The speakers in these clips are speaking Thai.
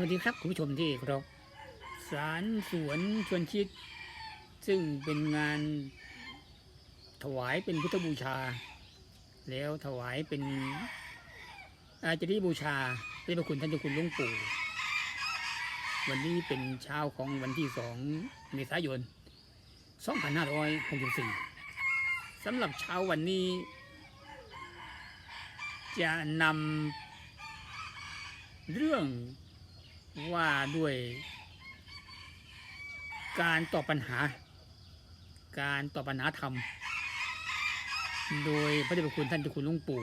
วัสดีครับคุณผู้ชมที่เคารพสารสวนชวนคิด ซึ่งเป็นงานถวายเป็นพุทธบูชา แล้วถวายเป็นอาจาริยบูชาพระคุณท่านเจ้าคุณหลวงปู่วันนี้เป็นเช้าของวันที่สองเมษายน 2564สำหรับเช้าวันนี้ จะนำเรื่อง ว่าด้วยการตอบปัญหา การตอบปัญหาธรรม โดยพระเดชพระคุณท่านเจ้าคุณลุงปู่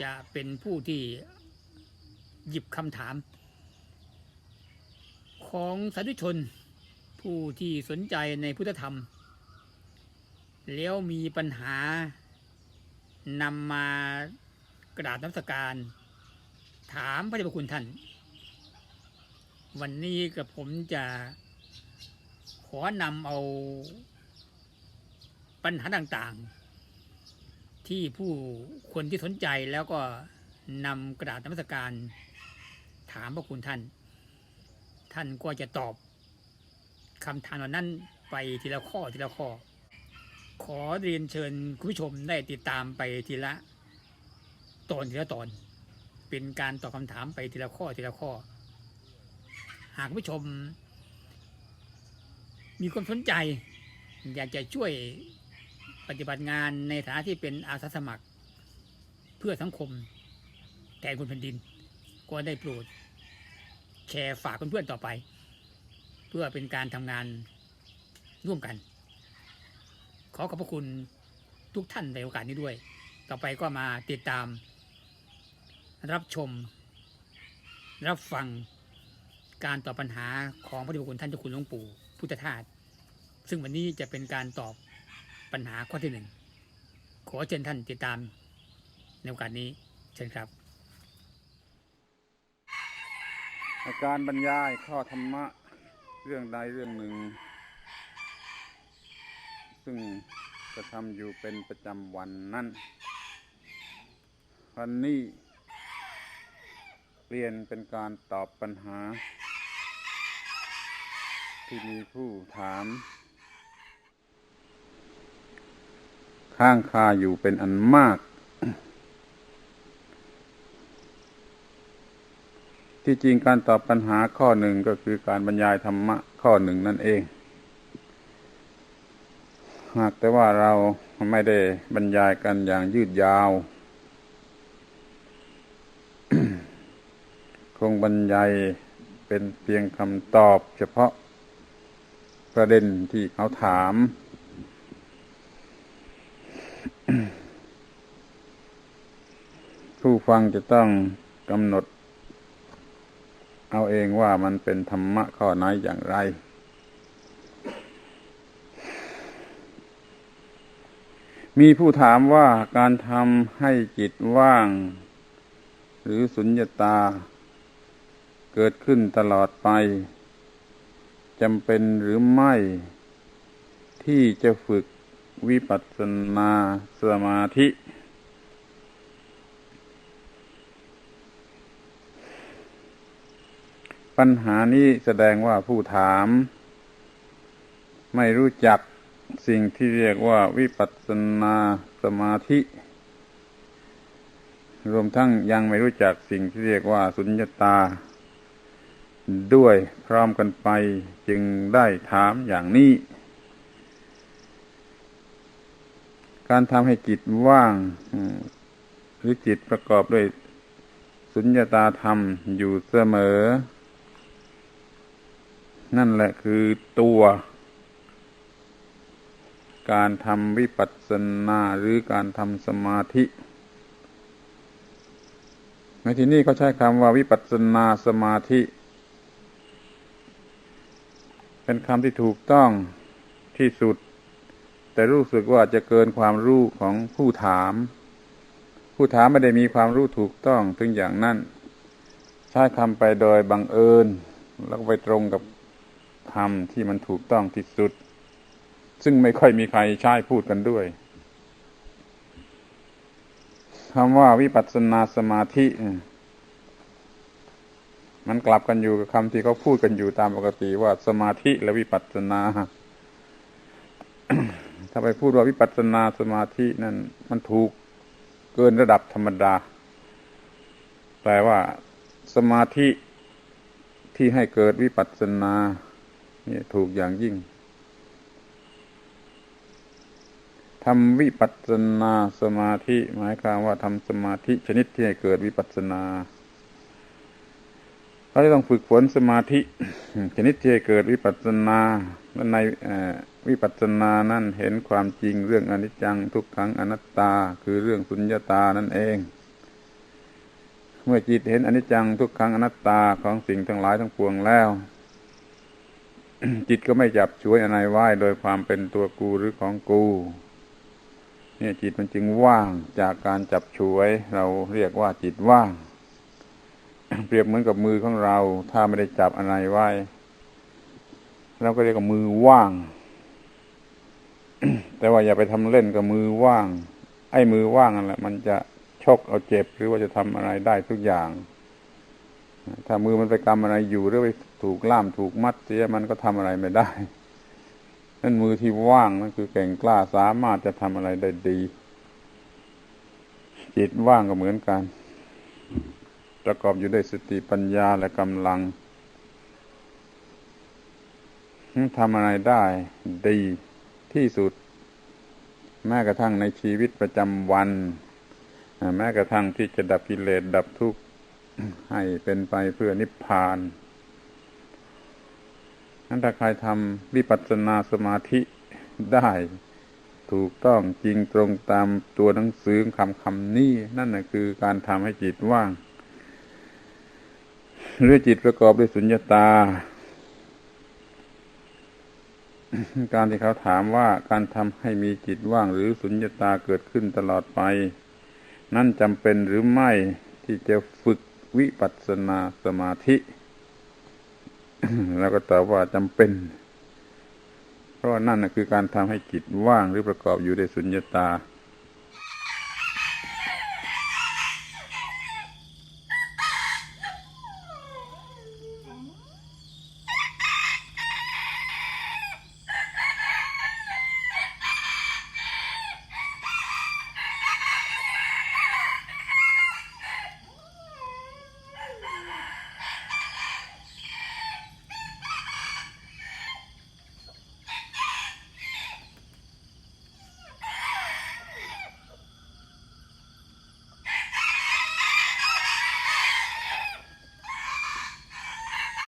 จะเป็นผู้ที่หยิบคำถาม ของสาธุชนผู้ที่สนใจในพุทธธรรม แล้วมีปัญหานำมากราบน้ำสการ ถามพระเดชพระคุณท่าน วันนี้กับผมจะขอนำเอาปัญหาต่างๆ ที่ผู้คนที่สนใจแล้วก็นำกระดาษนมัสการถามพระคุณท่าน ท่านก็จะตอบคำถามเหล่านั้นไปทีละข้อทีละข้อ ขอเรียนเชิญคุณผู้ชมได้ติดตามไปทีละตอนทีละตอน เป็นการตอบคำถามไปทีละข้อทีละข้อ หากผู้ชม มีความสนใจ อยากจะช่วยปฏิบัติงานในฐานะที่เป็นอาสาสมัคร เพื่อสังคมแทนคนแผ่นดิน ก็ได้โปรดแชร์ฝากเพื่อนๆต่อไป เพื่อเป็นการทำงานร่วมกัน ขอขอบพระคุณทุกท่านในโอกาสนี้ด้วย ต่อไปก็มาติดตาม รับชม รับฟัง การตอบปัญหาของพระเดชพระคุณท่านเจ้าคุณหลวงปู่พุทธทาสซึ่งวันนี้จะเป็นการตอบปัญหาข้อที่หนึ่งขอเชิญท่านติดตามในโอกาสนี้เชิญครับการบรรยายข้อธรรมะเรื่องใดเรื่องหนึ่ง ซึ่งจะทำอยู่เป็นประจำวันนั้นวันนี้เปลี่ยนเป็นการตอบปัญหา ที่มีผู้ถาม ข้างคาอยู่เป็นอันมาก ที่จริงการตอบปัญหาข้อหนึ่งก็คือการบรรยายธรรมะข้อหนึ่งนั่นเอง หากแต่ว่าเราไม่ได้บรรยายกันอย่างยืดยาว คงบรรยายเป็นเพียงคำตอบเฉพาะ ประเด็นที่เขาถาม ผู้ฟังจะต้องกำหนด เอาเองว่ามันเป็นธรรมะข้อไหนอย่างไร มีผู้ถามว่าการทำให้จิตว่าง หรือสุญญตา เกิดขึ้นตลอดไป จำเป็นหรือไม่ ที่จะฝึกวิปัสสนาสมาธิ ปัญหานี้แสดงว่าผู้ถาม ไม่รู้จักสิ่งที่เรียกว่าวิปัสสนาสมาธิ รวมทั้งยังไม่รู้จักสิ่งที่เรียกว่าสุญญตา ด้วยพร้อมกันไปจึงได้ถามอย่างนี้ การทำให้จิตว่าง หรือจิตประกอบด้วยสุญญตาธรรมอยู่เสมอ นั่นแหละคือตัว การทำวิปัสสนาหรือการทำสมาธิในที่นี้เขาใช้คำว่าวิปัสสนาสมาธิ เป็นคำที่ถูกต้องที่สุด แต่รู้สึกว่าจะเกินความรู้ของผู้ถาม ผู้ถามไม่ได้มีความรู้ถูกต้องถึงอย่างนั้นใช้คำไปโดยบังเอิญ แล้วก็ไปตรงกับธรรมที่มันถูกต้องที่สุด ซึ่งไม่ค่อยมีใครใช้พูดกันด้วยคำว่าวิปัสสนาสมาธิ มันกลับกันอยู่กับคำที่เขาพูดกันอยู่ตามปกติว่าสมาธิและวิปัสสนา ถ้าไปพูดว่าวิปัสสนาสมาธินั่นมันถูกเกินระดับธรรมดา แปลว่าสมาธิที่ให้เกิดวิปัสสนาเนี่ยถูกอย่างยิ่งทำวิปัสสนาสมาธิ หมายความว่าทำสมาธิชนิดที่ให้เกิดวิปัสสนา เขาจะต้องฝึกฝนสมาธิชนิดที่เกิดวิปัสสนาและในวิปัสสนานั้นเห็นความจริงเรื่องอนิจจังทุกขังอนัตตา คือเรื่องสุญญตานั่นเอง เมื่อจิตเห็นอนิจจังทุกขังอนัตตาของสิ่งทั้งหลายทั้งปวงแล้ว จิตก็ไม่จับช่วยอะไรไว้โดยความเป็นตัวกูหรือของกูเนี่ยจิตมันจึงว่างจากการจับฉวย เราเรียกว่าจิตว่าง เปรียบเหมือนกับมือของเรา ถ้าไม่ได้จับอะไรไว้เราก็เรียกว่ามือว่าง แต่ว่าอย่าไปทำเล่นกับมือว่าง ไอ้มือว่างนั่นแหละมันจะชกเอาเจ็บหรือว่าจะทำอะไรได้ทุกอย่าง ถ้ามือมันไปกำอะไรอยู่หรือไปถูกล่ามถูกมัดเสียมันก็ทำอะไรไม่ได้ นั่นมือที่ว่างนั่นคือเก่งกล้าสามารถจะทำอะไรได้ดี จิตว่างก็เหมือนกัน ประกอบอยู่ด้วยสติปัญญาและกำลังทำอะไรได้ดีที่สุด แม้กระทั่งในชีวิตประจำวัน แม้กระทั่งที่จะดับกิเลสดับทุกข์ให้เป็นไปเพื่อนิพพานนั้นถ้าใครทำวิปัสสนาสมาธิได้ถูกต้องจริงตรงตามตัวหนังสือคำคำนี้ นั่นนะคือการทำให้จิตว่าง หรือจิตประกอบด้วยสุญญตา การที่เขาถามว่าการทำให้มีจิตว่างหรือสุญญตาเกิดขึ้นตลอดไป นั่นจำเป็นหรือไม่ที่จะฝึกวิปัสสนาสมาธิ แล้วก็ตอบว่าจำเป็น เพราะนั่นคือการทำให้จิตว่างหรือประกอบอยู่ด้วยสุญญตา